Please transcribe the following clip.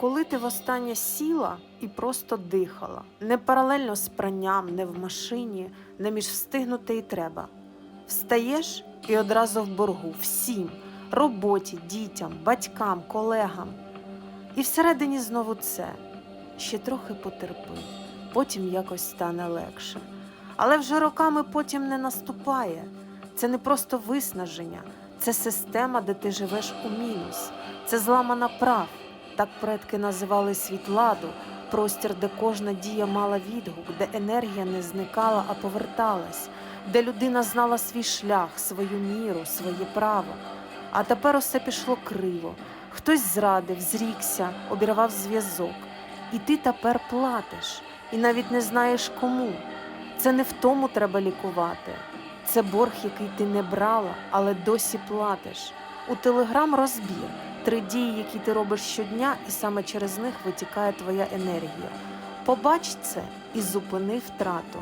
Коли ти востаннє сіла і просто дихала, не паралельно з пранням, не в машині, не між встигнути і треба. Встаєш і одразу в боргу всім роботі, дітям, батькам, колегам. І всередині знову це ще трохи потерпи, потім якось стане легше. Але вже роками потім не наступає. Це не просто виснаження, це система, де ти живеш у мінус, це зламана прав. Так предки називали світ ладу, простір, де кожна дія мала відгук, де енергія не зникала, а поверталась, де людина знала свій шлях, свою міру, своє право. А тепер усе пішло криво. Хтось зрадив, зрікся, обірвав зв'язок. І ти тепер платиш, і навіть не знаєш кому. Це не в тому треба лікувати. Це борг, який ти не брала, але досі платиш. У телеграм розбір три дії, які ти робиш щодня, і саме через них витікає твоя енергія. Побач це і зупини втрату.